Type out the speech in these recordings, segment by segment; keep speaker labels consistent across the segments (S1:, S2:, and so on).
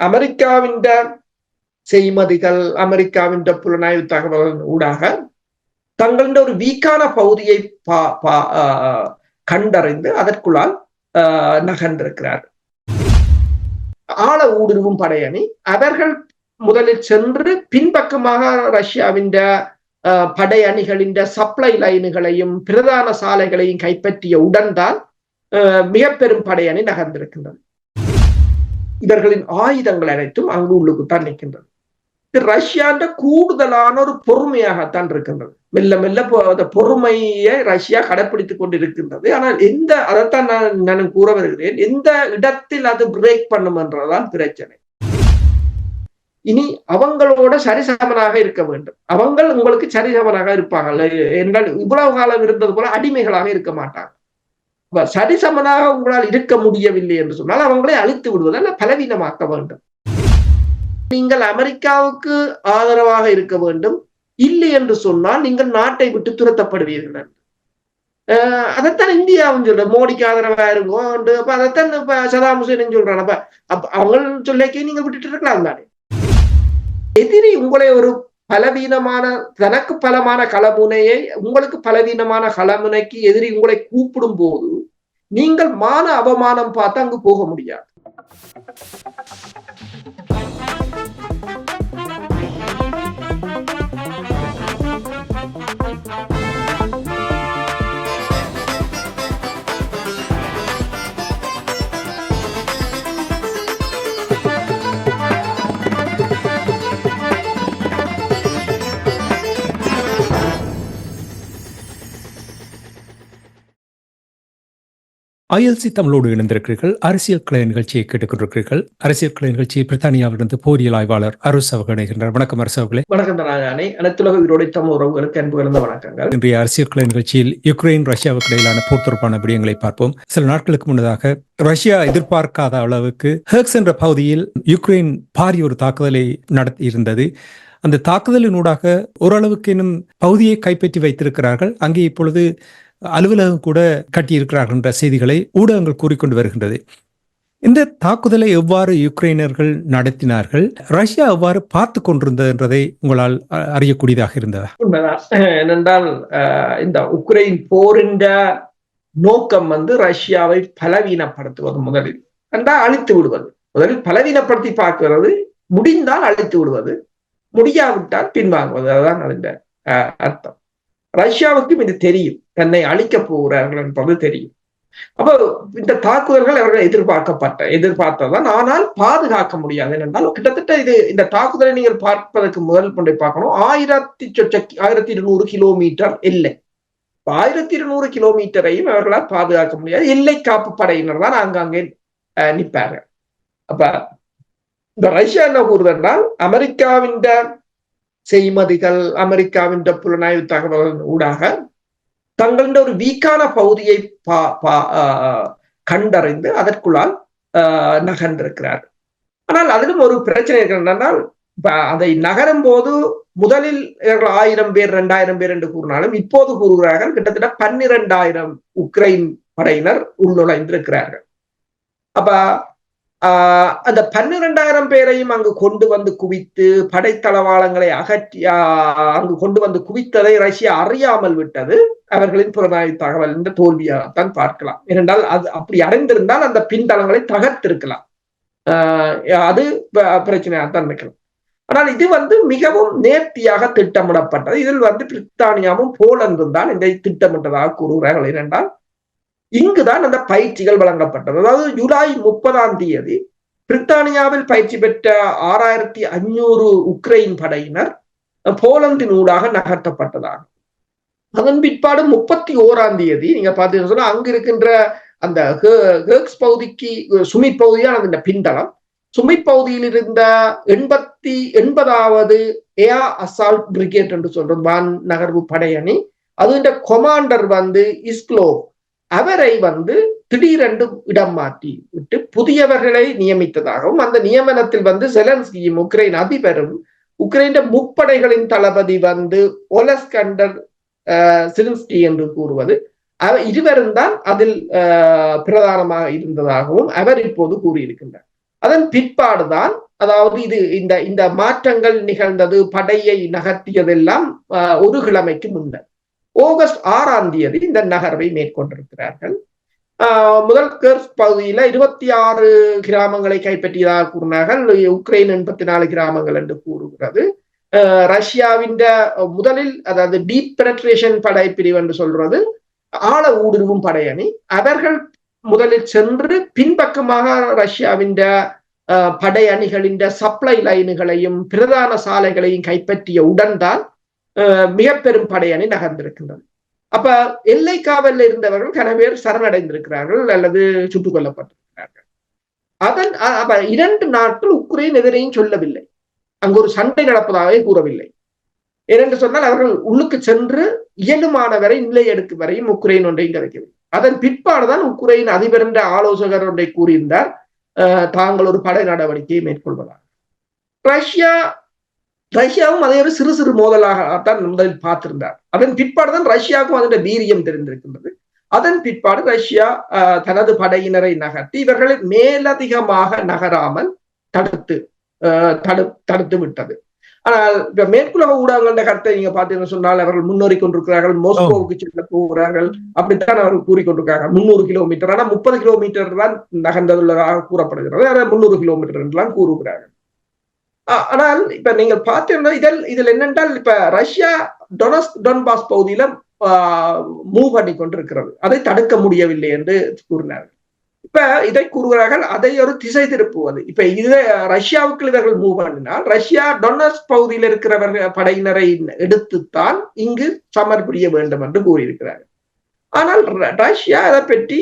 S1: அமெரிக்காவின் செய்மதிகள் அமெரிக்காவின் புலனாய்வு தகவல்களின் ஊடாக தங்களின் ஒரு வீக்கான பகுதியை கண்டறிந்து அதற்குள்ளால் நகர்ந்திருக்கிறார். ஆழ ஊடுருவும் படையணி அவர்கள் முதலில் சென்று பின்பக்கமாக ரஷ்யாவின் படை அணிகளின் சப்ளை லைனுகளையும் பிரதான சாலைகளையும் கைப்பற்றிய உடன்தான் மிக பெரும் படையணி நகர்ந்திருக்கின்றது. இவர்களின் ஆயுதங்கள் அனைத்தும் அங்கு உள்ளுக்குத்தான் நிற்கின்றது. ரஷ்யாண்ட கூடுதலான ஒரு பொறுமையாகத்தான் இருக்கின்றது. மெல்ல மெல்ல அந்த பொறுமையை ரஷ்யா கடைபிடித்துக் கொண்டிருக்கின்றது. ஆனால் எந்த அதைத்தான் நான் நான் கூற வருகிறேன். எந்த இடத்தில் அது பிரேக் பண்ணும் என்றதான் பிரச்சனை. இனி அவங்களோட சரிசமனாக இருக்க வேண்டும். அவங்கள் உங்களுக்கு சரிசமனாக இருப்பாங்க என்றால் இவ்வளவு காலம் இருந்தது போல அடிமைகளாக இருக்க மாட்டாங்க சரிசமனாக உங்களால் இருக்க முடியவில்லை என்று சொன்னால் அவங்களை அழித்து விடுவதல்ல பலவீனமாக்க வேண்டும். நீங்கள் அமெரிக்காவுக்கு ஆதரவாக இருக்க வேண்டும். இல்லை என்று சொன்னால் நீங்கள் நாட்டை விட்டு துரத்தப்படுவீர்கள். அதைத்தான் இந்தியாவும் சொல்ற மோடிக்கு ஆதரவா இருக்கும் அப்ப அதைத்தான் இப்ப சதாம் ஹுசேன் சொல்றான். அப்ப அப்ப அவங்க சொல்லிக்கே நீங்க விட்டுட்டு இருக்கலாம் தானே. எதிரி உங்களை ஒரு பலவீனமான தனக்கு பலமான களமுனையை உங்களுக்கு பலவீனமான களமுனைக்கு எதிரி உங்களை கூப்பிடும் போது நீங்கள் மான அவமானம் பார்த்து அங்கு போக முடியாது.
S2: ஐஎல்சி தமிழோடு இணைந்திருக்கிறீர்கள். அரசியல் கலை நிகழ்ச்சியை கேட்டுக்கொண்டிருக்கிறீர்கள். அரசியல் கலை நிகழ்ச்சியை பிரித்தானியாவிலிருந்து போரியல் ஆய்வாளர் அரசு அவர்கள் இணைகின்றார் வணக்கம் அரசு அவர்களே.
S1: வணக்கம் நாகானை அனைத்துலக உயிரோடை தமிழ் உறவுகளுக்கு அன்பு கலந்த வணக்கங்கள்.
S2: இன்றைய அரசியல் கலை நிகழ்ச்சியில் யுக்ரைன் ரஷ்யாவுக்கு இடையிலான போர் தொடர்பான விடயங்களை பார்ப்போம். சில நாட்களுக்கு முன்னதாக ரஷ்யா எதிர்பார்க்காத அளவுக்கு ஹெர்க்ஸ் என்ற பகுதியில் யுக்ரைன் பாரிய ஒரு தாக்குதலை நடத்தி இருந்தது அந்த தாக்குதலின் ஊடாக ஓரளவுக்கு இன்னும் பகுதியை கைப்பற்றி வைத்திருக்கிறார்கள். அங்கே இப்பொழுது அலுவலகம் கூட கட்டியிருக்கிறார்கள் என்ற செய்திகளை ஊடகங்கள் கூறிக்கொண்டு வருகின்றது. இந்த தாக்குதலை எவ்வாறு யுக்ரைனர்கள் நடத்தினார்கள்? ரஷ்யா எவ்வாறு பார்த்து கொண்டிருந்தது என்றதை உங்களால் அறியக்கூடியதாக இருந்ததா?
S1: உண்மைதான் ஏனென்றால் இந்த உக்ரைன் போரின் நோக்கம் வந்து ரஷ்யாவை பலவீனப்படுத்துவது முதலில். என்றால் அழித்து விடுவது. முதலில் பலவீனப்படுத்தி பார்க்கிறது. முடிந்தால் அழித்து விடுவது. முடியாவிட்டால் பின்வாங்குவது. அதுதான் அதன் அர்த்தம். ரஷ்யாவுக்கும் இது தெரியும். தன்னை அழிக்க போகிறார்கள் என்பது தெரியும். அப்போ இந்த தாக்குதல்கள் அவர்கள் எதிர்பார்க்கப்பட்ட எதிர்பார்த்ததான் ஆனால் பாதுகாக்க முடியாது. என்னென்றால் கிட்டத்தட்ட இது இந்த தாக்குதலை நீங்கள் பார்ப்பதற்கு முதல் கொண்டே பார்க்கணும். ஆயிரத்தி சொச்ச ஆயிரத்தி இருநூறு கிலோமீட்டர் எல்லை. ஆயிரத்தி இருநூறு கிலோமீட்டரையும் அவர்களால் பாதுகாக்க முடியாது. எல்லை காப்பு படையினர் தான் அங்கங்கே நிற்பார்கள். அப்ப இந்த ரஷ்யா என்ன கூறுதென்றால் அமெரிக்காவின் செய்மதிகள் அமெரிக்காவின் புலனாய்வு தகவல் ஊடாக தங்களின் ஒரு வீக்கான பகுதியை கண்டறிந்து அதற்குள்ளால் நகர்ந்திருக்கிறார். ஆனால் அதிலும் ஒரு பிரச்சனை இருக்கிறால் அதை நகரும் போது முதலில் ஆயிரம் பேர் இரண்டாயிரம் பேர் என்று கூறினாலும் இப்போது கூறுகிறார்கள் கிட்டத்தட்ட பன்னிரெண்டாயிரம் உக்ரைன் படையினர் உள்நுழைந்திருக்கிறார்கள். அப்ப ஆஹ் அந்த பன்னிரெண்டாயிரம் பேரையும் அங்கு கொண்டு வந்து குவித்து படைத்தளவாளங்களை அகற்றி அங்கு கொண்டு வந்து குவித்ததை ரஷ்யா அறியாமல் விட்டது. அவர்களின் புறநாய் தகவல் என்ற தோல்வியாகத்தான் பார்க்கலாம். ஏனென்றால் அது அப்படி அறிந்திருந்தால் அந்த பின்தளங்களை தகர்த்திருக்கலாம். அது பிரச்சனையாகத்தான் இருக்கலாம். ஆனால் இது வந்து மிகவும் நேர்த்தியாக திட்டமிடப்பட்டது. இதில் வந்து பிரித்தானியாவும் போலந்தும் தான் இதை திட்டமிட்டதாக கூறுகிறார்கள். ஏனென்றால் இங்குதான் அந்த பயிற்சிகள் வழங்கப்பட்டது. அதாவது ஜூலை முப்பதாம் தேதி பிரித்தானியாவில் பயிற்சி பெற்ற ஆறாயிரத்தி அஞ்சூறு உக்ரைன் படையினர் போலந்தின் ஊடாக நகர்த்தப்பட்டதாக. அதன் பிற்பாடு முப்பத்தி ஓராம் தேதி நீங்க பாத்தீங்கன்னா சொன்னா அங்க இருக்கின்ற அந்த ஹேக்ஸ் பகுதிக்கு சுமித் பகுதியான அந்த பின்தளம் சுமித் பகுதியில் இருந்த எண்பத்தி எண்பதாவது ஏஆ அசால்ட் பிரிகேட் என்று சொல்றது வான் நகர்வு படையணி. அது இந்த கொமாண்டர் வந்து இஸ்க்லோ அவரை வந்து திடீரென்று இடம் மாற்றி விட்டு புதியவர்களை நியமித்ததாகவும் அந்த நியமனத்தில் வந்து செலன்ஸ்கியும் உக்ரைன் அதிபரும் உக்ரைன் முப்படைகளின் தளபதி வந்து ஒலஸ்கண்டர் சிலின்ஸ்கி என்று கூறுவது இருவரும் தான் அதில் பிரதானமாக இருந்ததாகவும் அவர் இப்போது கூறியிருக்கின்றார். அதன் பிற்பாடுதான் அதாவது இது இந்த இந்த மாற்றங்கள் நிகழ்ந்தது படையை நகர்த்தியதெல்லாம் ஒரு கிழமைக்கு முன்னர். ஆகஸ்ட் ஆறாம் தேதி இந்த நகர்வை மேற்கொண்டிருக்கிறார்கள். முதல் கர்ஸ் பகுதியில இருபத்தி ஆறு கிராமங்களை கைப்பற்றியதாக கூறினார்கள். உக்ரைன் எண்பத்தி நாலு கிராமங்கள் என்று கூறுகிறது. ரஷ்யாவின் முதலில் அதாவது டீப் பெனட்ரேஷன் படை பிரிவு என்று சொல்றது ஆழ ஊடுருவும் படையணி அவர்கள் முதலில் சென்று பின்பக்கமாக ரஷ்யாவின் படை அணிகளின் சப்ளை லைனுகளையும் பிரதான சாலைகளையும் கைப்பற்றிய உடன்தான் மிக பெரும் படையணி நகர்ந்திருக்கின்றது. அப்ப எல்லை காவலில் இருந்தவர்கள் கன பேர் சரணடைந்திருக்கிறார்கள் அல்லது சுட்டுக் கொல்லப்பட்டிருக்கிறார்கள். அதன் அப்ப இரண்டு நாட்கள் உக்ரைன் எதிரையும் சொல்லவில்லை. அங்கு ஒரு சண்டை நடப்பதாகவே கூறவில்லை. ஏனென்று சொன்னால் அவர்கள் உள்ளுக்கு சென்று இயலுமானவரை நிலை எடுக்கும் வரையும் உக்ரைன் ஒன்றையும் கிடைக்கவில்லை அதன் பிற்பாடுதான் உக்ரைன் அதிபர் என்ற ஆலோசகர் ஒன்றை கூறியிருந்தார். தாங்கள் ஒரு படை நடவடிக்கையை மேற்கொள்வதாக. ரஷ்யா ரஷ்யாவும் அதே ஒரு சிறு சிறு மோதலாகத்தான் முதலில் பார்த்திருந்தார். அதன் பிற்பாடு தான் ரஷ்யாவுக்கும் அதன் வீரியம் தெரிந்திருக்கின்றது. அதன் பிற்பாடு ரஷ்யா தனது படையினரை நகர்த்தி இவர்களை மேலதிகமாக நகராமல் தடுத்து தடு தடுத்து விட்டது. ஆனால் இப்ப மேற்குலக ஊடகங்கள கருத்தை நீங்க பாத்தீங்கன்னு சொன்னால் அவர்கள் முன்னேறி கொண்டிருக்கிறார்கள் மோஸ்கோவுக்கு செல்ல போகிறார்கள் அப்படித்தான் அவர்கள் கூறிக்கொண்டிருக்கிறார்கள் முன்னூறு கிலோமீட்டர் ஆனா முப்பது கிலோமீட்டர் தான் நகர்ந்ததுள்ளதாக கூறப்படுகிறது. முன்னூறு கிலோமீட்டர் என்றெல்லாம் கூறுகிறார்கள். ஆனால் இப்ப நீங்கள் பார்த்தீங்கன்னா இதில் இதில் என்னென்றால் இப்ப ரஷ்யா டொனஸ் டொன்பாஸ் பகுதியில மூவ் பண்ணி கொண்டிருக்கிறது. அதை தடுக்க முடியவில்லை என்று கூறினார்கள். இப்ப இதை கூறுகிறார்கள் அதை ஒரு திசை திருப்புவது. இப்ப இதை ரஷ்யாவுக்கு இவர்கள் மூவ் பண்ணினால் ரஷ்யா டொனஸ் பகுதியில் இருக்கிறவர்கள் படையினரை எடுத்துத்தான் இங்கு சமர் புரிய வேண்டும் என்று கூறியிருக்கிறார்கள். ஆனால் ரஷ்யா அதை பற்றி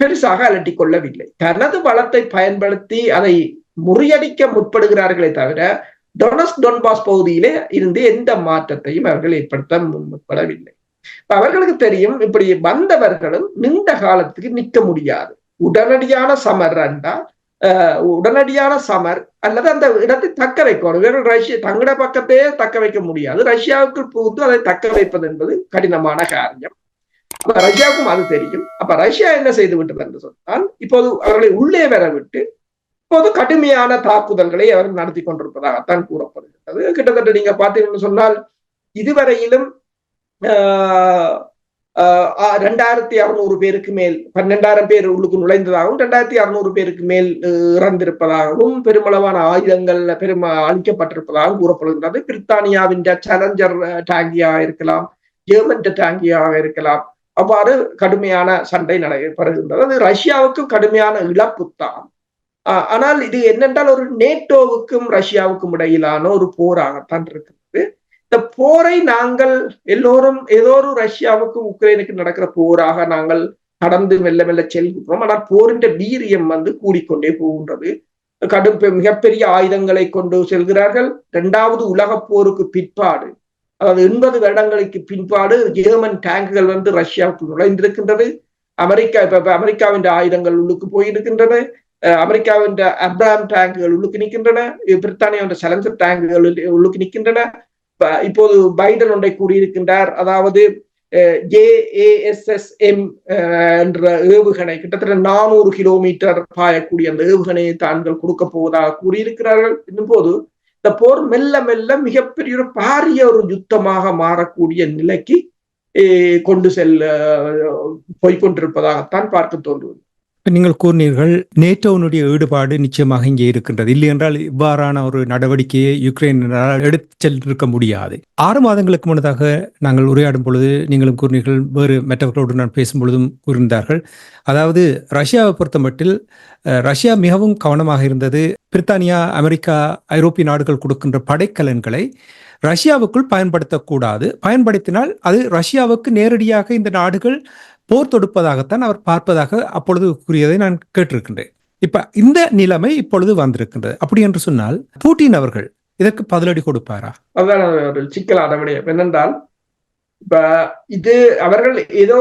S1: பெருசாக அலட்டிக் கொள்ளவில்லை. தனது பலத்தை பயன்படுத்தி அதை முறியடிக்க முற்படுகிறார்களே தவிர டொனஸ் டொன்பாஸ் பகுதியிலே இருந்து எந்த மாற்றத்தையும் அவர்கள் ஏற்படுத்த முற்படவில்லை. அவர்களுக்கு தெரியும் இப்படி வந்தவர்களும் நீண்ட காலத்துக்கு நிற்க முடியாது. உடனடியான சமர் என்றால் உடனடியான சமர் அல்லது அந்த இடத்தை தக்க வைக்கணும். இவர்கள் ரஷ்யா தங்கட பக்கத்தையே தக்க வைக்க முடியாது. ரஷ்யாவுக்கு புகுத்து அதை தக்க வைப்பது என்பது கடினமான காரியம். அப்ப ரஷ்யாவுக்கும் அது தெரியும். அப்ப ரஷ்யா என்ன செய்து விட்டது என்று சொன்னால் இப்போது அவர்களை உள்ளே வர விட்டு இப்போது கடுமையான தாக்குதல்களை அவர்கள் நடத்தி கொண்டிருப்பதாகத்தான் கூறப்படுகிறது. கிட்டத்தட்ட நீங்க பார்த்தீங்கன்னு சொன்னால் இதுவரையிலும் ரெண்டாயிரத்தி அறுநூறு பேருக்கு மேல் பன்னெண்டாயிரம் பேர் உள்ளுக்கு நுழைந்ததாகவும் ரெண்டாயிரத்தி அறுநூறு பேருக்கு மேல் இறந்திருப்பதாகவும் பெருமளவான ஆயுதங்கள் பெரும் அளிக்கப்பட்டிருப்பதாகவும் கூறப்படுகின்றது பிரித்தானியாவின் சேலஞ்சர் டாங்கியா இருக்கலாம் ஜெர்மன் டாங்கியாக இருக்கலாம். அவ்வாறு கடுமையான சண்டை நடைபெறுகின்றது. அது ரஷ்யாவுக்கும் கடுமையான இழப்பு தான். ஆனால் இது என்னென்றால் ஒரு நேட்டோவுக்கும் ரஷ்யாவுக்கும் இடையிலான ஒரு போராகத்தான் இருக்கிறது. இந்த போரை நாங்கள் எல்லோரும் ஏதோ ஒரு ரஷ்யாவுக்கும் உக்ரைனுக்கு நடக்கிற போராக நாங்கள் கடந்து மெல்ல மெல்ல செல்கிறோம் ஆனால் போரின் வீரியம் வந்து கூடிக்கொண்டே போகின்றது. கடும் மிகப்பெரிய ஆயுதங்களை கொண்டு செல்கிறார்கள். இரண்டாவது உலக போருக்கு பிற்பாடு அதாவது எண்பது வருடங்களுக்கு பின்பாடு ஜெர்மன் டேங்குகள் வந்து ரஷ்யாவுக்கு நுழைந்திருக்கின்றது. அமெரிக்கா இப்ப அமெரிக்காவின் ஆயுதங்கள் உள்ளுக்கு போயிருக்கின்றன அமெரிக்காவின் அப்ராம் டேங்குகள் உள்ளுக்கு நிற்கின்றன பிரித்தானியாவின் சலஞ்சர் டேங்குகள் உள்ளுக்கு நிற்கின்றன இப்போது பைடன் ஒன்றை கூறியிருக்கின்றார் அதாவது ஜேஏஎஸ்எஸ்எம் என்ற ஏவுகணை கிட்டத்தட்ட நானூறு கிலோமீட்டர் பாயக்கூடிய அந்த ஏவுகணையை தாங்கள் கொடுக்க போவதாக கூறியிருக்கிறார்கள் இன்னும் போது இந்த போர் மெல்ல மெல்ல மிகப்பெரிய ஒரு பாரிய ஒரு யுத்தமாக மாறக்கூடிய நிலைக்கு கொண்டு செல்ல போய்கொண்டிருப்பதாகத்தான் பார்க்க தோன்றுவது
S2: நீங்கள் கூறினீர்கள் நேட்டோனுடைய ஈடுபாடு நிச்சயமாக இங்கே இருக்கின்றது. இல்லை என்றால் இவ்வாறான ஒரு நடவடிக்கையை யுக்ரைனால் எடுத்து சென்றிருக்க முடியாது. ஆறு மாதங்களுக்கு முன்னதாக நாங்கள் உரையாடும் பொழுது நீங்களும் கூறினீர்கள் வேறு மற்றவர்களோடு நான் பேசும் பொழுதும் கூறியிருந்தார்கள். அதாவது ரஷ்யாவை பொறுத்த மட்டில் ரஷ்யா மிகவும் கவனமாக இருந்தது. பிரித்தானியா அமெரிக்கா ஐரோப்பிய நாடுகள் கொடுக்கின்ற படைக்கலன்களை ரஷ்யாவுக்குள் பயன்படுத்தக்கூடாது. பயன்படுத்தினால் அது ரஷ்யாவுக்கு நேரடியாக இந்த நாடுகள் போர் தொடுப்பதாகத்தான் அவர் பார்ப்பதாக அப்பொழுது கூறியதை நான் கேட்டிருக்கின்றேன். இப்ப இந்த நிலைமை இப்பொழுது வந்திருக்கின்றது. அப்படி என்று சொன்னால் பூட்டின் அவர்கள் இதற்கு பதிலடி கொடுப்பாரா?
S1: அதுதான் ஒரு சிக்கலான விடயம் என்னென்றால் இப்ப இது அவர்கள் ஏதோ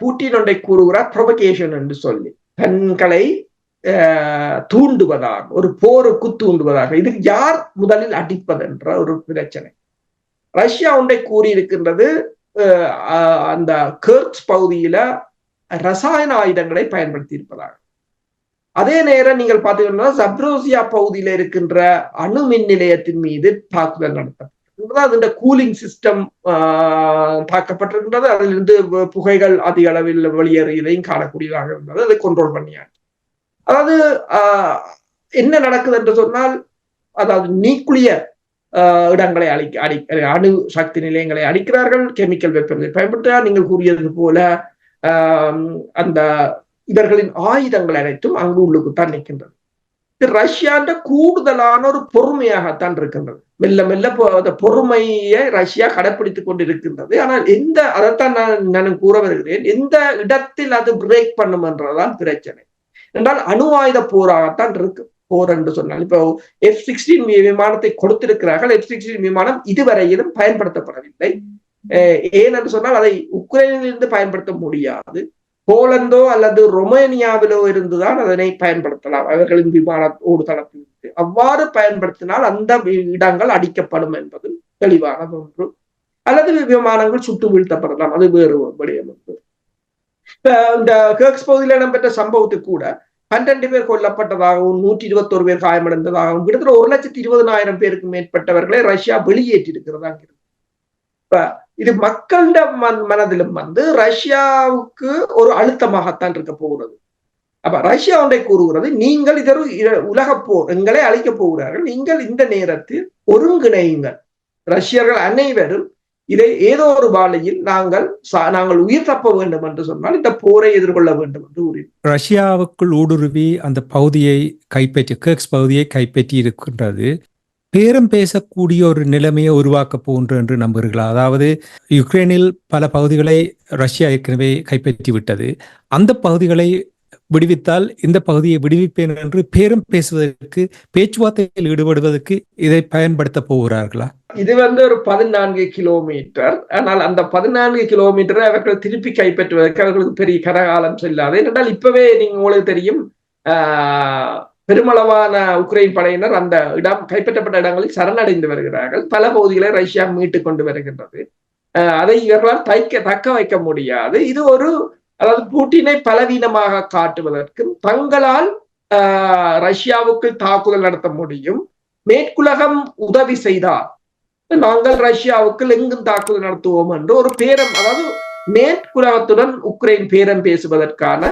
S1: பூட்டின் ஒன்றை கூறுகிறார் ப்ரொபகேஷன் என்று சொல்லி. தன்களை தூண்டுவதாக ஒரு போருக்கு தூண்டுவதாக. இது யார் முதலில் அடிப்பதென்ற ஒரு பிரச்சனை. ரஷ்யா ஒன்றை கூறியிருக்கின்றது அந்த கேர்க்ஸ் பகுதியில ரசாயன ஆயுதங்களை பயன்படுத்தி இருப்பதாக அதே நேரம் நீங்கள் பார்த்தீங்கன்னா சப்ரோசியா பகுதியில் இருக்கின்ற அணு மின் நிலையத்தின் மீது தாக்குதல் நடத்தப்பட்டிருக்கிறது அதன் கூலிங் சிஸ்டம் தாக்கப்பட்டிருக்கின்றது. அதிலிருந்து புகைகள் அதிக அளவில் வெளியேறியதையும் காணக்கூடியதாக இருந்தது. அதை கண்ட்ரோல் பண்ணியாச்சு. அதாவது என்ன நடக்குது என்று சொன்னால் அதாவது நியூக்ளியர் இடங்களை அழிக்க அடி அணு சக்தி நிலையங்களை அடிக்கிறார்கள் கெமிக்கல் வெப்பங்களை பயன்படுத்துகிறார். நீங்கள் கூறியது போல அந்த இவர்களின் ஆயுதங்கள் அனைத்தும் அங்கு உள்ளுக்குத்தான் நிற்கின்றது. இது ரஷ்யாண்ட கூடுதலான ஒரு பொறுமையாகத்தான் இருக்கின்றது. மெல்ல மெல்ல அந்த பொறுமையை ரஷ்யா கடைப்பிடித்துக் கொண்டிருக்கின்றது. ஆனால் எந்த அதைத்தான் நான் நான் கூற வருகிறேன் எந்த இடத்தில் அது பிரேக் பண்ணும் என்றதான் பிரச்சனை. என்றால் அணு ஆயுத போராகத்தான் இருக்கு போர் என்று சொன்னால் இப்போ எஃப் சிக்ஸ்டீன் விமானத்தை கொடுத்திருக்கிறார்கள். எஃப் சிக்ஸ்டீன் விமானம் இதுவரையிலும் பயன்படுத்தப்படவில்லை. ஏனென்று சொன்னால் அதை உக்ரைனிலிருந்து பயன்படுத்த முடியாது. போலந்தோ அல்லது ரொமேனியாவிலோ இருந்துதான் அதனை பயன்படுத்தலாம். அவர்களின் விமான ஓடுதளத்தில் அவ்வாறு பயன்படுத்தினால் அந்த இடங்கள் அடிக்கப்படும் என்பது தெளிவானது ஒன்று. அல்லது விமானங்கள் சுட்டு வீழ்த்தப்படலாம். அது வேறு விடயம் ஒன்று. இந்த கேக்ஸ் பகுதியில் இடம்பெற்ற சம்பவத்துக்கு கூட பன்னெண்டு பேர் கொல்லப்பட்டதாகவும் நூற்றி இருபத்தோரு பேர் காயமடைந்ததாகவும் கிட்டத்தட்ட ஒரு லட்சத்தி இருபதனாயிரம் பேருக்கு மேற்பட்டவர்களை ரஷ்யா வெளியேற்றி இருக்கிறதா இப்ப இது மக்களிட மன் மனதிலும் வந்து ரஷ்யாவுக்கு ஒரு அழுத்தமாகத்தான் இருக்க போகிறது. அப்ப ரஷ்யா ஒன்றை கூறுகிறது நீங்கள் இதொரு உலக போர் எங்களை அழைக்க போகிறார்கள் நீங்கள் இந்த நேரத்தில் ஒருங்கிணையுங்கள். ரஷ்யர்கள் அனைவரும் இதை ஏதோ ஒரு பாலையில் நாங்கள் நாங்கள் உயிர் தப்ப வேண்டும் என்று சொன்னால் இந்த போரை எதிர்கொள்ள வேண்டும் என்று கூறி
S2: ரஷ்யாவுக்குள் ஊடுருவி அந்த பகுதியை கைப்பற்றி கேக்ஸ் பகுதியை கைப்பற்றி இருக்கின்றது. பேரம் பேசக்கூடிய ஒரு நிலைமையை உருவாக்க போன்று என்று நம்புகிறீர்களா? அதாவது யுக்ரைனில் பல பகுதிகளை ரஷ்யா ஏற்கனவே கைப்பற்றி விட்டது அந்த பகுதிகளை விடுவித்தால் இந்த பகுதியை விடுவிப்பேன் என்று பேரும் பேசுவதற்கு பேச்சுவார்த்தையில் ஈடுபடுவதற்கு இதை பயன்படுத்த போகிறார்களா?
S1: இது வந்து ஒரு பதினான்கு கிலோமீட்டர். ஆனால் அந்த பதினான்கு கிலோமீட்டரை அவர்கள் திருப்பி கைப்பற்றுவதற்கு அவர்களுக்கு பெரிய கரகாலம் செல்லாது. ஏனென்றால் இப்பவே நீங்க உங்களுக்கு தெரியும் பெருமளவான உக்ரைன் படையினர் அந்த இடம் கைப்பற்றப்பட்ட இடங்களில் சரணடைந்து வருகிறார்கள். பல பகுதிகளை ரஷ்யா மீட்டு கொண்டு வருகின்றது. அதை இவர்களால் தைக்க தக்க வைக்க முடியாது. இது ஒரு அதாவது பூட்டினை பலவீனமாக காட்டுவதற்கும் தங்களால் ரஷ்யாவுக்கு தாக்குதல் நடத்த முடியும். மேற்குலகம் உதவி செய்தால் நாங்கள் ரஷ்யாவுக்கு எங்கும் தாக்குதல் நடத்துவோம் என்று ஒரு பேரம் அதாவது மேற்குலகத்துடன் உக்ரைன் பேரம் பேசுவதற்கான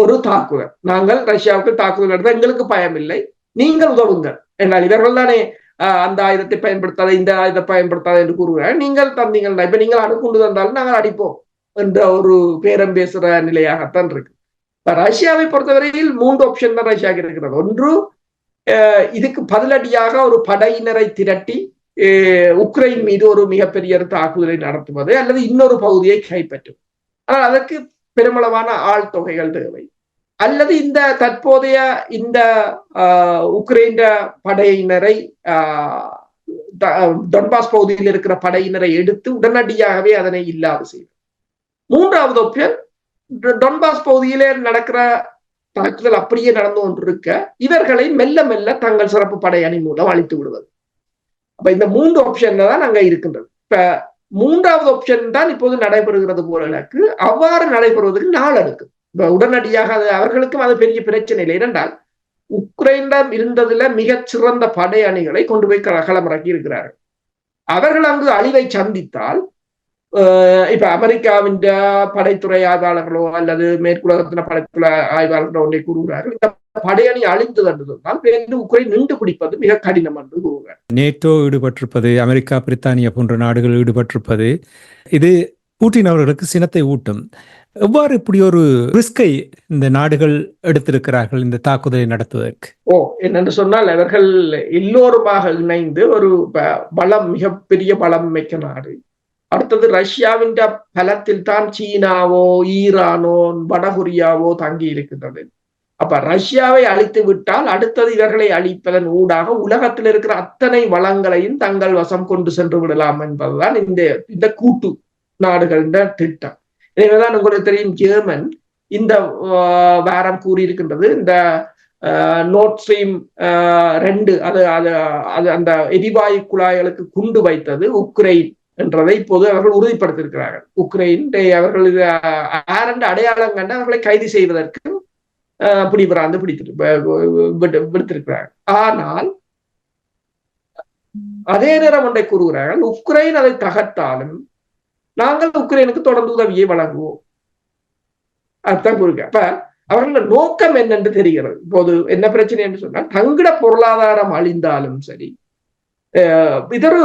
S1: ஒரு தாக்குதல். நாங்கள் ரஷ்யாவுக்கு தாக்குதல் நடத்த எங்களுக்கு பயம் இல்லை நீங்கள் உதவுங்கள். என்றால் இவர்கள் தானே அந்த ஆயுதத்தை பயன்படுத்தாத இந்த ஆயுதத்தை பயன்படுத்தாத என்று கூறுகிறார் நீங்கள் தந்தீங்கள் இப்ப நீங்கள் அணுகுண்டு தந்தாலும் நாங்கள் அடிப்போம். என்ற ஒரு பேரம் பேசுற நிலையாகத்தான் இருக்கு. இப்ப ரஷ்யாவை பொறுத்தவரையில் மூன்று ஆப்ஷன் தான் ரஷ்யாவுக்கு இருக்கிறது. ஒன்று இதுக்கு பதிலடியாக ஒரு படையினரை திரட்டி உக்ரைன் மீது ஒரு மிகப்பெரிய தாக்குதலை நடத்துவது அல்லது இன்னொரு பகுதியை கைப்பற்றும். ஆனால் அதற்கு பெருமளவான ஆள் தொகைகள் தேவை. அல்லது இந்த தற்போதைய இந்த உக்ரைன் படையினரை டொன்பாஸ் பகுதியில் இருக்கிற படையினரை எடுத்து உடனடியாகவே அதனை இல்லாது செய்வது. மூன்றாவது ஒப்பியன் டொன்பாஸ் பகுதியிலே நடக்கிற தாக்குதல் அப்படியே நடந்து கொண்டிருக்க இவர்களை மெல்ல மெல்ல தங்கள் சிறப்பு படை அணி மூலம் அழித்து விடுவது. அப்ப இந்த மூன்று ஆப்ஷன்ல தான் அங்க இருக்கின்றது. இப்ப மூன்றாவது ஆப்ஷன் தான் இப்போது நடைபெறுகிறது போல எனக்கு. அவ்வாறு நடைபெறுவதற்கு நாள் எடுக்கும். இப்ப உடனடியாக அது அவர்களுக்கும் அது பெரிய பிரச்சனை இல்லை. ஏனென்றால் உக்ரைனிடம் இருந்ததுல மிகச் சிறந்த படை அணிகளை கொண்டு போய் களமிறக்கி இருக்கிறார்கள். அவர்கள் அங்கு அழிவை சந்தித்தால் இப்ப அமெரிக்காவின் படைத்துறை ஆய்வாளர்களோ அல்லது மேற்குலகத்தின படைத்துறை ஆய்வாளர்களோ ஒன்றை கூறுகிறார்கள் இந்த படையணி அழிந்தது என்று சொன்னால் உக்ரைன் நின்று பிடிப்பது மிக கடினம் என்று கூறுகிறார்
S2: நேட்டோ ஈடுபட்டிருப்பது அமெரிக்கா பிரித்தானியா போன்ற நாடுகள் ஈடுபட்டிருப்பது இது பூட்டின் அவர்களுக்கு சினத்தை ஊட்டும் எவ்வாறு இப்படி ஒரு ரிஸ்கை இந்த நாடுகள் எடுத்திருக்கிறார்கள் இந்த தாக்குதலை நடத்துவதற்கு
S1: ஓ என்னென்று சொன்னால் அவர்கள் எல்லோருமாக இணைந்து ஒரு பலம் மிகப்பெரிய பலம் மிக்க நாடு அடுத்தது ரஷ்யாவின் பலத்தில் தான் சீனாவோ ஈரானோ வடகொரியாவோ தங்கி இருக்கின்றது அப்ப ரஷ்யாவை அழித்து விட்டால் அடுத்தது இவர்களை அழிப்பதன் ஊடாக உலகத்தில் இருக்கிற அத்தனை வளங்களையும் தங்கள் வசம் கொண்டு சென்று விடலாம் என்பதுதான் இந்த இந்த கூட்டு நாடுகளின் திட்டம் எனவேதான் உங்களுக்கு தெரியும் ஜெர்மன் இந்த வாரம் கூறியிருக்கின்றது இந்த நோட் ஸ்ட்ரீம் ரெண்டு அது அது அது அந்த எரிவாயு குழாய்களுக்கு குண்டு வைத்தது உக்ரைன் என்றதை இப்போது அவர்கள் உறுதிப்படுத்தியிருக்கிறார்கள். உக்ரைன் அவர்கள் ஆரண்ட அடையாளம் கண்டு அவர்களை கைது செய்வதற்கு அஹ், பிடிபடாந்து பிடித்திரு விடுத்திருக்கிறார்கள். ஆனால் அதே நேரம் ஒன்றை கூறுகிறார்கள் உக்ரைன் அதை தகர்த்தாலும் நாங்கள் உக்ரைனுக்கு தொடர்ந்து உதவியை வழங்குவோம். அதுதான் கூறுக அப்ப அவர்களோட நோக்கம் என்னென்று தெரிகிறது. இப்போது என்ன பிரச்சனை என்று சொன்னால் தங்கட பொருளாதாரம் அழிந்தாலும் சரி இதொரு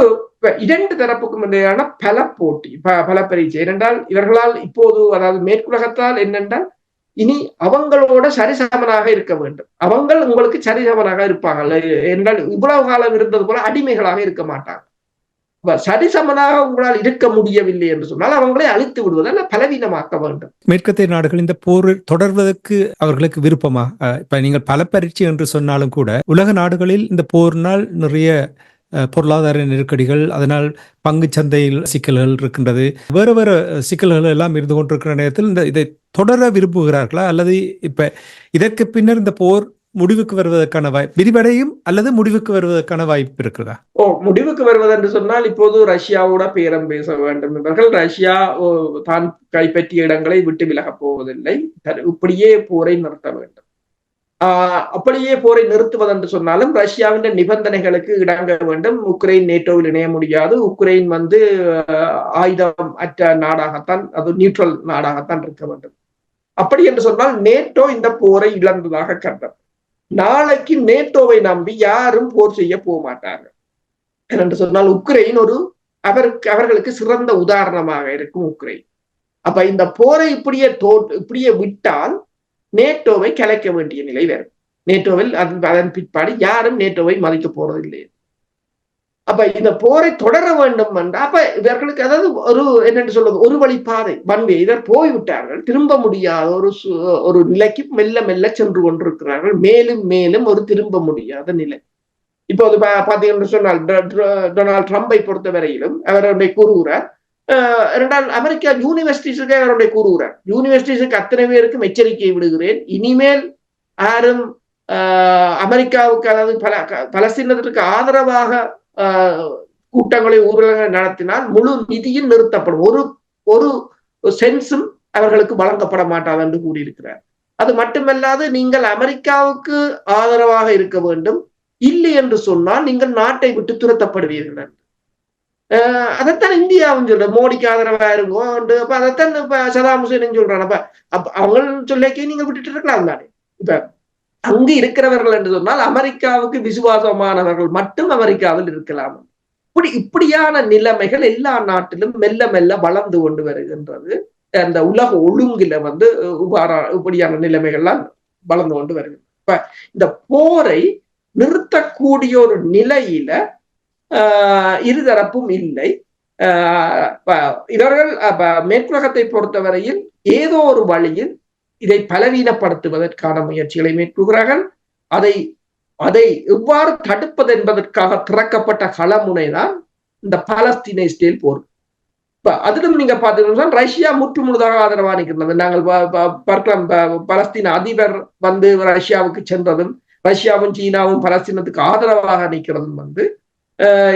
S1: இரண்டு தரப்புக்கும் இடையான பல போட்டி ப- பல பரீட்சை ஏனென்றால் இவர்களால் இப்போது அதாவது மேற்குலகத்தால் என்னென்றால் இனி அவங்களோட சரிசமனாக இருக்க வேண்டும் அவங்கள் உங்களுக்கு சரிசமனாக இருப்பாங்க என்றால் இவ்வளவு காலம் இருந்தது போல அடிமைகளாக இருக்க மாட்டாங்க சரிசமனாக உங்களால் இருக்க முடியவில்லை என்று சொன்னால் அவங்களை அழித்து விடுவது பலவீனமாக்க வேண்டும்
S2: மேற்கத்திய நாடுகள் இந்த போர் தொடர்வதற்கு அவர்களுக்கு விருப்பமா இப்ப நீங்கள் பல பரீட்சை என்று சொன்னாலும் கூட உலக நாடுகளில் இந்த போர்னால் நிறைய பொருளாதார நெருக்கடிகள் அதனால் பங்கு சந்தையில் சிக்கல்கள் இருக்கின்றது. வேறு வேறு சிக்கல்கள் எல்லாம் இருந்து கொண்டிருக்கிற நேரத்தில் இந்த இதை தொடர விரும்புகிறார்களா? அல்லது இப்ப இதற்கு பின்னர் இந்த போர் முடிவுக்கு வருவதற்கான வாய்ப்பு விரிவடையும் அல்லது முடிவுக்கு வருவதற்கான வாய்ப்பு இருக்கிறதா?
S1: ஓ முடிவுக்கு வருவதென்று சொன்னால் இப்போது ரஷ்யாவோட பேரம் பேச வேண்டும் இவர்கள் ரஷ்யா ஓ, தான் கைப்பற்றிய இடங்களை விட்டு விலகப் போவதில்லை. இப்படியே போரை நிறுத்த வேண்டும். அப்படியே போரை நிறுத்துவது என்று சொன்னாலும் ரஷ்யாவின் நிபந்தனைகளுக்கு இடங்க வேண்டும். உக்ரைன் நேட்டோவில் இணைய முடியாது. உக்ரைன் வந்து ஆயுதம் அற்ற நாடாகத்தான் அது நியூட்ரல் நாடாகத்தான் இருக்க வேண்டும். அப்படி என்று சொன்னால் நேட்டோ இந்த போரை இழந்ததாக கண்டது நாளைக்கு நேட்டோவை நம்பி யாரும் போர் செய்ய போக மாட்டார்கள் என்று சொன்னால் உக்ரைன் ஒரு அவருக்கு அவர்களுக்கு சிறந்த உதாரணமாக இருக்கும் உக்ரைன். அப்ப இந்த போரை இப்படியே தோ இப்படியே விட்டால் நேட்டோவை கலைக்க வேண்டிய நிலை வரும் நேட்டோவில் அதன் அதன் பிற்பாடு யாரும் நேட்டோவை மதிக்க போறதில்லை. அப்ப இந்த போரை தொடர வேண்டும் என்றால் அப்ப இவர்களுக்கு அதாவது ஒரு என்னென்று சொல்வது ஒரு வழி பாதை வன்வே இவர் போய்விட்டார்கள். திரும்ப முடியாத ஒரு சு- ஒரு நிலைக்கு மெல்ல மெல்ல சென்று கொண்டிருக்கிறார்கள். மேலும் மேலும் ஒரு திரும்ப முடியாத நிலை. இப்போது பாத்தீங்கன்னு சொன்னால் டொனால்ட் ட்ரம்பை பொறுத்தவரையிலும் அவர் கூறுகிறார் அஹ் அமெரிக்கா யூனிவர்சிட்டிஸுக்கு அவருடைய கூறுகிறார். யூனிவர்சிட்டிஸுக்கு அத்தனை பேருக்கும் எச்சரிக்கை விடுகிறேன். இனிமேல் யாரும் அமெரிக்காவுக்கு அதாவது பல பலஸ்தீனத்திற்கு ஆதரவாக கூட்டங்களை ஊர்வலங்களை நடத்தினால் முழு நிதியும் நிறுத்தப்படும். ஒரு ஒரு சென்ஸும் அவர்களுக்கு வழங்கப்பட மாட்டாது என்று கூறியிருக்கிறார். அது மட்டுமல்லாது நீங்கள் அமெரிக்காவுக்கு ஆதரவாக இருக்க வேண்டும். இல்லை என்று சொன்னால் நீங்கள் நாட்டை விட்டு துரத்தப்படுவீர்கள். என்று. அதைத்தான் இந்தியாவும் சொல்ற. மோடிக்கு ஆதரவா இருங்கோ அப்ப அதைத்தான் இப்ப சதாம் ஹுசேன் சொல்றான் அப்ப அப்ப அவங்க சொல்லக்கே நீங்க விட்டுட்டு இருக்கலாம் தானே. இப்ப அங்கு இருக்கிறவர்கள் என்று சொன்னால் அமெரிக்காவுக்கு விசுவாசமானவர்கள் மட்டும் அமெரிக்காவில் இருக்கலாம். இப்படி இப்படியான நிலைமைகள் எல்லா நாட்டிலும் மெல்ல மெல்ல வளர்ந்து கொண்டு வருகின்றது. அந்த உலக ஒழுங்குல வந்து இவ்வாறா இப்படியான நிலைமைகள்லாம் வளர்ந்து கொண்டு வருகிறது இப்ப இந்த போரை நிறுத்தக்கூடிய ஒரு நிலையில இருதரப்பும் இல்லை. ஆஹ் இவர்கள் மேற்குலகத்தை பொறுத்தவரையில் ஏதோ ஒரு வழியில் இதை பலவீனப்படுத்துவதற்கான முயற்சிகளை மேற்கொள்கிறார்கள் அதை அதை எவ்வாறு தடுப்பது என்பதற்காக திறக்கப்பட்ட களமுனைதான் இந்த பாலஸ்தீன இஸ்ரேல் போர். இப்ப அதிலும் நீங்க பாத்தீங்கன்னா ரஷ்யா முற்று முழுதாக ஆதரவா நிற்கிறது நாங்கள் ப- பார்க்கலாம் பலஸ்தீன அதிபர் வந்து ரஷ்யாவுக்கு சென்றதும் ரஷ்யாவும் சீனாவும் பலஸ்தீனத்துக்கு ஆதரவாக நிற்கிறதும் வந்து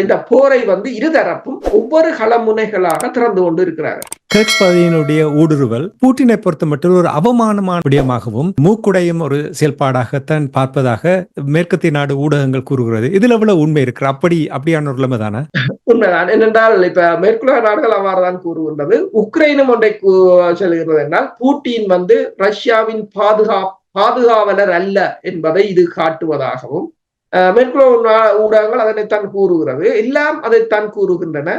S1: இந்த போரை வந்து இருதரப்பும் ஒவ்வொரு களமுனைகளாக திறந்து கொண்டு இருக்கிறார்கள்
S2: கிரக்ஸ் பகுதியினுடைய ஊடுருவல் பூட்டினை பொறுத்த மட்டும் ஒரு அவமானமான விடயமாகவும் மூக்குடையும் ஒரு செயல்பாடாகத்தான் பார்ப்பதாக மேற்கத்திய நாடு ஊடகங்கள் கூறுகிறது. இதுல எவ்வளவு உண்மை இருக்கு அப்படி அப்படியான ஒரு நிலைமை தானே?
S1: உண்மைதான். என்னென்றால் இப்ப மேற்குலக நாடுகள் அவ்வாறுதான் கூறுகின்றது. உக்ரைனும் ஒன்றை சொல்கிறது என்றால் பூட்டின் வந்து ரஷ்யாவின் பாதுகா பாதுகாவலர் அல்ல என்பதை இது காட்டுவதாகவும் அஹ், மேற்குலக ஊடகங்கள் அதனைத்தான் கூறுகிறது. எல்லாம் அதைத்தான் கூறுகின்றன.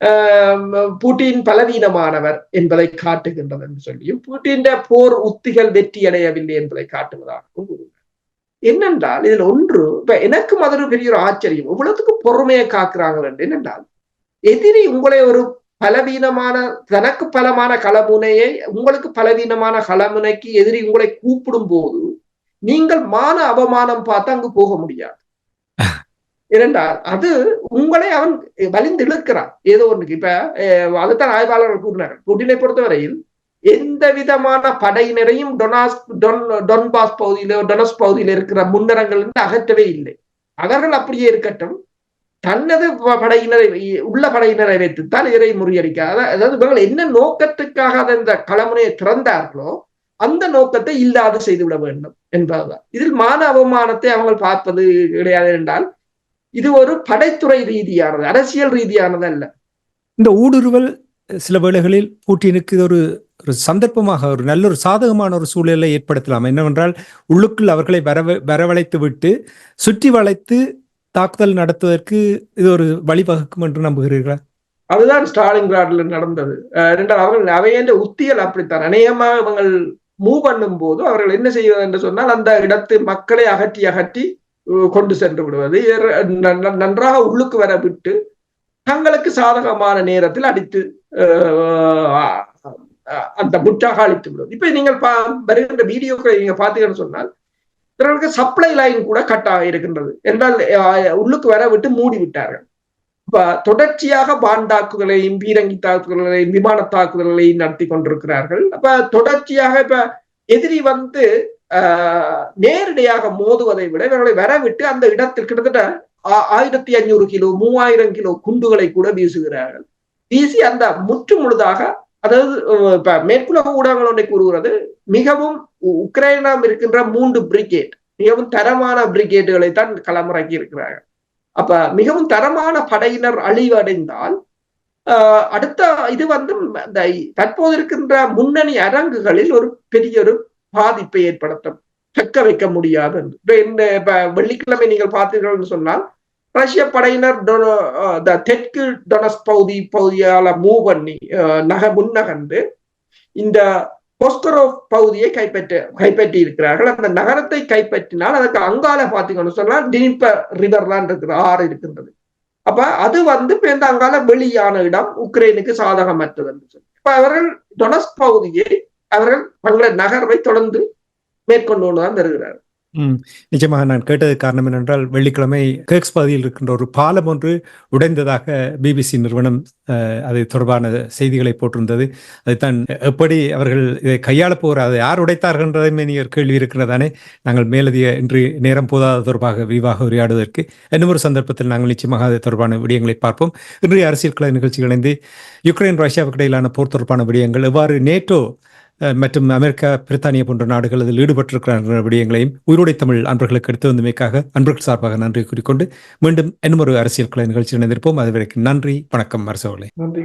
S1: அஹ், பூட்டின் பலவீனமானவர் என்பதை காட்டுகின்றது என்று சொல்லியும் பூட்டின் போர் உத்திகள் வெற்றி அடையவில்லை என்பதை காட்டுவதாகவும் கூறுகிறது என்னென்றால் இதில் ஒன்று இப்ப எனக்கும் அது ஒரு பெரிய ஒரு ஆச்சரியம். இவ்வளவுக்கு பொறுமையை காக்குறாங்க என்று. என்னென்றால் எதிரி உங்களை ஒரு பலவீனமான தனக்கு பலமான களமுனையை உங்களுக்கு பலவீனமான களமுனைக்கு எதிரி உங்களை கூப்பிடும் போது நீங்கள் மான அவமானம் பார்த்து அங்கு போக முடியாது. இரண்டால் அது உங்களை அவன் வலிந்து இழுக்கிறான். ஏதோ ஒன்றுக்கு. இப்ப அதுதான் ஆய்வாளர்கள் கூறினார் புட்டினை பொறுத்தவரையில் எந்த விதமான படையினரையும் டொனாஸ் டொன் டொன்பாஸ் பகுதியிலோ டொனஸ் பகுதியில் இருக்கிற முன்னரங்கள் அகற்றவே இல்லை. அவர்கள் அப்படியே இருக்கட்டும். தன்னது படையினரை உள்ள படையினரை வைத்துத்தான் இதை முறியடிக்க அதாவது இவர்கள் என்ன நோக்கத்துக்காக அந்த இந்த களமுனையை திறந்தார்களோ அந்த நோக்கத்தை இல்லாது செய்துவிட வேண்டும் என்பதுதான். இதில் மான அவமானத்தை அவங்க பார்ப்பது கிடையாது என்றால் இது ஒரு படைத்துறை ரீதியானது அரசியல் ரீதியானது அல்ல.
S2: இந்த ஊடுருவல் சில வேளைகளில் பூட்டினுக்கு இது ஒரு ஒரு சந்தர்ப்பமாக ஒரு நல்ல ஒரு சாதகமான ஒரு சூழலை ஏற்படுத்தலாம். என்னவென்றால் உள்ளுக்குள் அவர்களை வரவ வரவழைத்து விட்டு சுற்றி வளைத்து தாக்குதல் நடத்துவதற்கு இது ஒரு வழிவகுக்கும் என்று நம்புகிறீர்களா?
S1: அதுதான் ஸ்டாலின் கிராட்ல நடந்தது. அஹ் இரண்டாவது அவர்கள் அவையன்ற உத்திகள் அப்படித்தான். அநேகமாக அவங்கள் மூவ் பண்ணும் போது அவர்கள் என்ன செய்வது என்று சொன்னால் அந்த இடத்து மக்களை அகற்றி அகற்றி கொண்டு சென்று விடுவது. நன்றாக உள்ளுக்கு வர விட்டு தங்களுக்கு சாதகமான நேரத்தில் அடித்து அந்த முற்றாக அழித்து விடுவது. இப்ப நீங்கள் பா வருகின்ற வீடியோக்களை நீங்க பாத்தீங்கன்னு சொன்னால் இவர்களுக்கு சப்ளை லைன் கூட கட் இருக்கின்றது. என்றால் உள்ளுக்கு வர விட்டு மூடி விட்டார்கள் தொடர்ச்சியாக பான் தாக்குதலையும் பீரங்கி தாக்குதல்களையும் விமான தாக்குதல்களையும் நடத்தி கொண்டிருக்கிறார்கள். அப்ப தொடர்ச்சியாக இப்ப எதிரி வந்து ஆஹ், நேரடியாக மோதுவதை விட இவர்களை வரவிட்டு அந்த இடத்தில் கிட்டத்தட்ட ஆயிரத்தி ஐநூறு கிலோ மூவாயிரம் கிலோ குண்டுகளை கூட வீசுகிறார்கள். வீசி அந்த முற்று முழுதாக அதாவது இப்ப மேற்குலக ஊடகங்கள் ஒன்றை கூறுகிறது மிகவும் உக்ரைனாம் இருக்கின்ற மூன்று பிரிகேட் மிகவும் தரமான பிரிகேடுகளை தான் களமிறக்கி இருக்கிறார்கள். அப்ப மிகவும் தரமான படையினர் அழிவடைந்தால் ஆஹ், அடுத்த இது வந்து இந்த தற்போது இருக்கின்ற முன்னணி அரங்குகளில் ஒரு பெரிய ஒரு பாதிப்பை ஏற்படுத்தும் தக்க வைக்க முடியாது என்று. இப்ப இந்த வெள்ளிக்கிழமை நீங்கள் பார்த்தீர்கள் சொன்னால் ரஷ்ய படையினர் தெற்கு டொனஸ் பகுதி பகுதியால மூவ் பண்ணி ஆஹ், நக முன்னகந்து இந்த பொஸ்கரோ பகுதியை கைப்பற்ற கைப்பற்றி இருக்கிறார்கள் அந்த நகரத்தை கைப்பற்றினால் அதற்கு அங்கால பாத்தீங்கன்னு சொன்னால் டினிப்ப ரிவர் தான் இருக்குது ஆறு இருக்கின்றது. அப்ப அது வந்து இந்த அங்கால வெளியான இடம் உக்ரைனுக்கு சாதகமற்றது என்று சொல்லி. இப்ப அவர்கள் டொனஸ் பகுதியை அவர்கள் தங்கள நகர்வை தொடர்ந்து மேற்கொண்டு தான் வருகிறார்கள்.
S2: ம். நிச்சயமாக நான் கேட்டது காரணம் என்னென்றால் வெள்ளிக்கிழமை கேக்ஸ் பகுதியில் இருக்கின்ற ஒரு பாலம் ஒன்று உடைந்ததாக பிபிசி நிறுவனம் அது தொடர்பான செய்திகளை போட்டிருந்தது. அதைத்தான் எப்படி அவர்கள் இதை கையாளப் போகிற அதை யார் உடைத்தார்கள்ன்றதையுமே நீங்கள் கேள்வி இருக்கிறதானே. நாங்கள் மேலதிக இன்று நேரம் போதாத தொடர்பாக விரிவாக உரையாடுவதற்கு இன்னும் ஒரு சந்தர்ப்பத்தில் நாங்கள் நிச்சயமாக அது தொடர்பான விடயங்களை பார்ப்போம். இன்றைய அரசியல் கலை நிகழ்ச்சிகள் இணைந்து யுக்ரைன் ரஷ்யாவுக்கு இடையிலான போர் தொடர்பான விடயங்கள் எவ்வாறு நேட்டோ மற்றும் அமெரிக்கா பிரித்தானியா போன்ற நாடுகள் அதில் ஈடுபட்டிருக்கிற விடயங்களையும் உயிரோடை தமிழ் அன்பர்களுக்கு எடுத்து வந்தமைக்காக அன்பர்கள் சார்பாக நன்றி கூறிக்கொண்டு மீண்டும் இன்னும் ஒரு அரசியல் கலை நிகழ்ச்சி இணைந்திருப்போம். அதுவரைக்கும் நன்றி வணக்கம் அரசவர்களே
S1: நன்றி